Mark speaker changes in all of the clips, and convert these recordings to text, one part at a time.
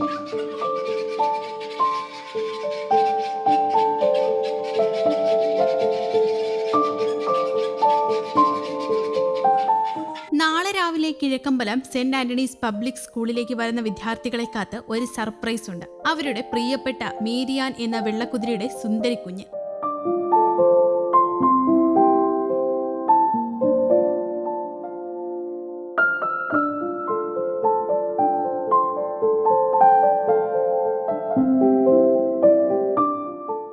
Speaker 1: നാളെ രാവിലെ Kizhakkambalam saint Antony's public സ്കൂളിലേക്ക് വരുന്ന വിദ്യാർത്ഥികളെ കാത്ത് ഒരു സർപ്രൈസ് ഉണ്ട് അവരുടെ പ്രിയപ്പെട്ട മേരിയാൻ എന്ന വെള്ളക്കുതിരയുടെ സുന്ദരി കുഞ്ഞ്.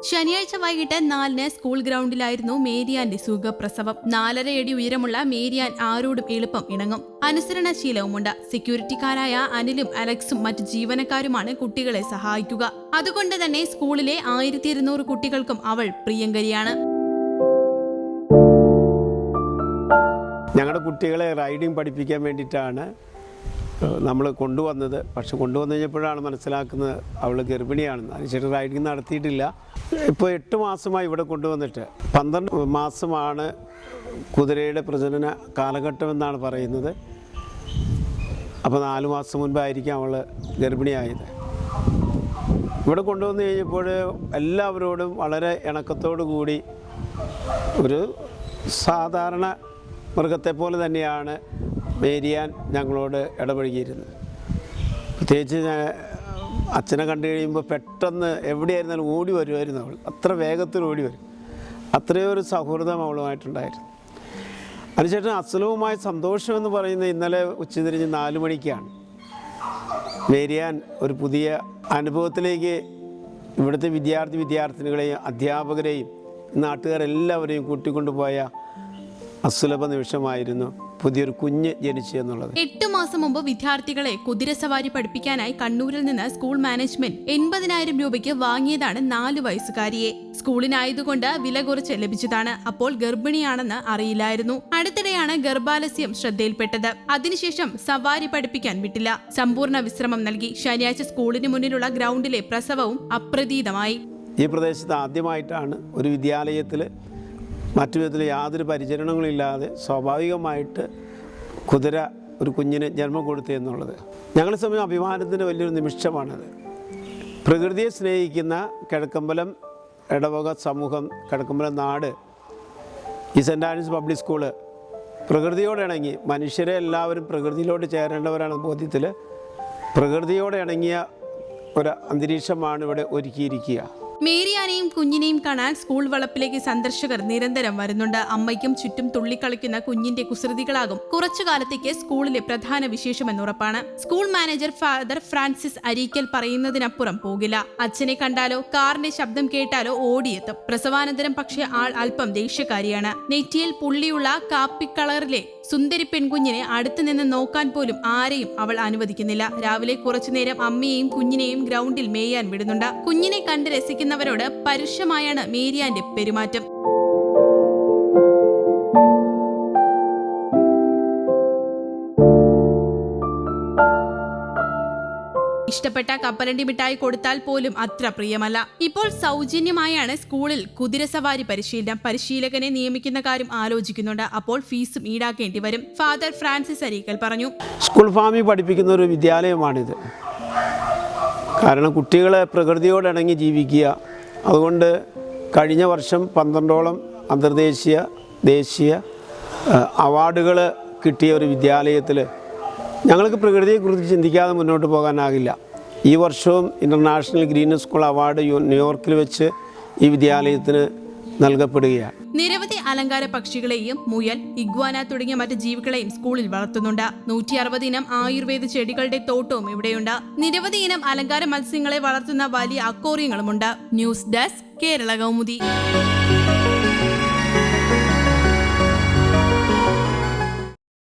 Speaker 1: ശനിയാഴ്ച വൈകിട്ട് നാലിന് സ്കൂൾ ഗ്രൗണ്ടിലായിരുന്നു മേരിയാന്റെ സുഖപ്രസവം. നാലരയടി ഉയരമുള്ള മേരിയാൻ ആരോടും എളുപ്പം ഇണങ്ങും. അനുസരണശീലവുമുണ്ട് സെക്യൂരിറ്റിക്കാരായ അനിലും അലക്സും മറ്റ് ജീവനക്കാരുമാണ് കുട്ടികളെ സഹായിക്കുക. അതുകൊണ്ട് തന്നെ സ്കൂളിലെ ആയിരത്തി ഇരുന്നൂറ് കുട്ടികൾക്കും അവൾ പ്രിയങ്കരിയാണ്.
Speaker 2: ഞങ്ങളുടെ കുട്ടികളെ റൈഡിംഗ് പഠിപ്പിക്കാൻ വേണ്ടിയിട്ടാണ് നമ്മൾ കൊണ്ടുവന്നത്. പക്ഷെ കൊണ്ടുവന്നു കഴിഞ്ഞപ്പോഴാണ് മനസ്സിലാക്കുന്നത് അവൾ ഗർഭിണിയാണെന്ന് അതിനുശേഷം റൈഡിങ് നടത്തിയിട്ടില്ല. ഇപ്പോൾ എട്ട് മാസമായി ഇവിടെ കൊണ്ടുവന്നിട്ട്. പന്ത്രണ്ട് മാസമാണ് കുതിരയുടെ പ്രജനന കാലഘട്ടം എന്നാണ് പറയുന്നത്. അപ്പോൾ നാല് മാസം മുൻപായിരിക്കും അവൾ ഗർഭിണിയായത്. ഇവിടെ കൊണ്ടുവന്ന് കഴിഞ്ഞപ്പോൾ എല്ലാവരോടും വളരെ ഇണക്കത്തോടു കൂടി ഒരു സാധാരണ മൃഗത്തെ പോലെ തന്നെയാണ് മേരിയാൻ ഞങ്ങളോട് ഇടപഴകിയിരുന്നത്. പ്രത്യേകിച്ച് അച്ഛനെ കണ്ടു കഴിയുമ്പോൾ പെട്ടെന്ന് എവിടെയായിരുന്നാലും ഓടി വരുമായിരുന്നു അവൾ. അത്ര വേഗത്തിൽ ഓടി വരും. അത്രയും ഒരു സൗഹൃദം അവളുമായിട്ടുണ്ടായിരുന്നു. അതിനുശേഷം അസുലഭമായ സന്തോഷം എന്ന് ഇന്നലെ ഉച്ചതിരിഞ്ഞ് നാല് മണിക്കാണ്. വേരിയാൻ ഒരു പുതിയ അനുഭവത്തിലേക്ക് ഇവിടുത്തെ വിദ്യാർത്ഥി വിദ്യാർത്ഥിനികളെയും അധ്യാപകരെയും നാട്ടുകാരെല്ലാവരെയും കൂട്ടിക്കൊണ്ടുപോയ അസുലഭ നിമിഷമായിരുന്നു പുതിയൊരു കുഞ്ഞ് ജനിച്ചു എന്നുള്ളത്.
Speaker 1: എട്ട് മാസം മുമ്പ് വിദ്യാർത്ഥികളെ കുതിരസവാരി പഠിപ്പിക്കാനായി കണ്ണൂരിൽ നിന്ന് സ്കൂൾ മാനേജ്മെന്റ് എൺപതിനായിരം രൂപയ്ക്ക് വാങ്ങിയതാണ് നാല് വയസ്സുകാരിയെ. സ്കൂളിനായതുകൊണ്ട് വില കുറച്ച് ലഭിച്ചതാണ്. അപ്പോൾ ഗർഭിണിയാണെന്ന് അറിയില്ലായിരുന്നു. അടുത്തിടെയാണ് ഗർഭാലസ്യം ശ്രദ്ധയിൽപ്പെട്ടത്. അതിനുശേഷം സവാരി പഠിപ്പിക്കാൻ വിട്ടില്ല. സമ്പൂർണ വിശ്രമം നൽകി ശനിയാഴ്ച സ്കൂളിന് മുന്നിലുള്ള ഗ്രൗണ്ടിലെ പ്രസവവും അപ്രതീതമായി.
Speaker 2: ഈ പ്രദേശത്ത് ആദ്യമായിട്ടാണ് ഒരു വിദ്യാലയത്തിൽ മറ്റു വിധത്തിൽ യാതൊരു പരിചരണങ്ങളും ഇല്ലാതെ സ്വാഭാവികമായിട്ട് കുതിര ഒരു കുഞ്ഞിന് ജന്മം കൊടുത്തു എന്നുള്ളത്. ഞങ്ങളെ സമയം അഭിമാനത്തിന്റെ വലിയൊരു നിമിഷമാണത്. പ്രകൃതിയെ സ്നേഹിക്കുന്ന കിഴക്കമ്പലം ഇടവക സമൂഹം കിഴക്കമ്പലം നാട് ഈ സെന്റ് ആൻസ് പബ്ലിക് സ്കൂൾ പ്രകൃതിയോട് ഇണങ്ങി. മനുഷ്യരെ എല്ലാവരും പ്രകൃതിയിലോട്ട് ചേരേണ്ടവരാണ് ബോധ്യത്തിൽ. പ്രകൃതിയോട് ഇണങ്ങിയ ഒരു അന്തരീക്ഷമാണ് ഇവിടെ ഒരുക്കിയിരിക്കുക.
Speaker 1: മേരിയാനെയും കുഞ്ഞിനെയും കാണാൻ സ്കൂൾ വളപ്പിലേക്ക് സന്ദർശകർ നിരന്തരം വരുന്നുണ്ട്. അമ്മയ്ക്കും ചുറ്റും തുള്ളിക്കളിക്കുന്ന കുഞ്ഞിന്റെ കുസൃതികളാകും കുറച്ചു കാലത്തേക്ക് സ്കൂളിലെ പ്രധാന വിശേഷമെന്നുറപ്പാണ്. School manager father Francis Areekal പറയുന്നതിനപ്പുറം പോകില്ല. അച്ഛനെ കണ്ടാലോ കാറിന്റെ ശബ്ദം കേട്ടാലോ ഓടിയെത്തും. പ്രസവാനന്തരം പക്ഷേ ആൾ അല്പം ദേഷ്യക്കാരിയാണ്. നെറ്റിയിൽ പുള്ളിയുള്ള കാപ്പി കളറിലെ സുന്ദരി പെൺകുഞ്ഞിനെ അടുത്തു നിന്ന് നോക്കാൻ പോലും ആരെയും അവൾ അനുവദിക്കുന്നില്ല. രാവിലെ കുറച്ചുനേരം അമ്മയെയും കുഞ്ഞിനെയും ഗ്രൗണ്ടിൽ മേയാൻ വിടുന്നുണ്ട്. കുഞ്ഞിനെ കണ്ട് രസിക്കുന്നവരോട് പരുഷമായാണ് മേരിയാന്റെ പെരുമാറ്റം. ഇഷ്ടപ്പെട്ട കപ്പലണ്ടി മിഠായി കൊടുത്താൽ പോലും അത്ര പ്രിയമല്ല. ഇപ്പോൾ സൗജന്യമായാണ് സ്കൂളിൽ കുതിരസവാരി പരിശീലനം. പരിശീലകനെ നിയമിക്കുന്ന കാര്യം ആലോചിക്കുന്നുണ്ട്. അപ്പോൾ ഫീസും ഈടാക്കേണ്ടി വരും. ഫാദർ ഫ്രാൻസിസ് അരീക്കൽ പറഞ്ഞു.
Speaker 2: സ്കൂൾ ഫാമിൽ പഠിപ്പിക്കുന്ന ഒരു വിദ്യാലയമാണിത്. കാരണം കുട്ടികളെ പ്രകൃതിയോടിണങ്ങി ജീവിക്കുക. അതുകൊണ്ട് കഴിഞ്ഞ വർഷം പന്ത്രണ്ടോളം അന്തർദേശീയ ദേശീയ അവാർഡുകൾ കിട്ടിയ ഒരു വിദ്യാലയത്തിൽ ഞങ്ങൾക്ക് പ്രകൃതിയെക്കുറിച്ച് ചിന്തിക്കാതെ മുന്നോട്ട് പോകാനാകില്ല. ഈ വർഷവും ഇന്റർനാഷണൽ ഗ്രീൻ സ്കൂൾ അവാർഡ് ന്യൂയോർക്കിൽ വെച്ച് ഈ വിദ്യാലയത്തിന് നൽകപ്പെടുകയാണ്.
Speaker 1: നിരവധി അലങ്കാര പക്ഷികളെയും മുയൽ ഇഗ്വാന തുടങ്ങിയ മറ്റ് ജീവികളെയും സ്കൂളിൽ വളർത്തുന്നുണ്ട്. നൂറ്റി അറുപത് ഇനം ആയുർവേദ ചെടികളുടെ തോട്ടവും ഇവിടെയുണ്ട്. നിരവധി ഇനം അലങ്കാര മത്സ്യങ്ങളെ വളർത്തുന്ന വലിയ അക്കോറിയങ്ങളുമുണ്ട്. News desk Kerala Kaumudi.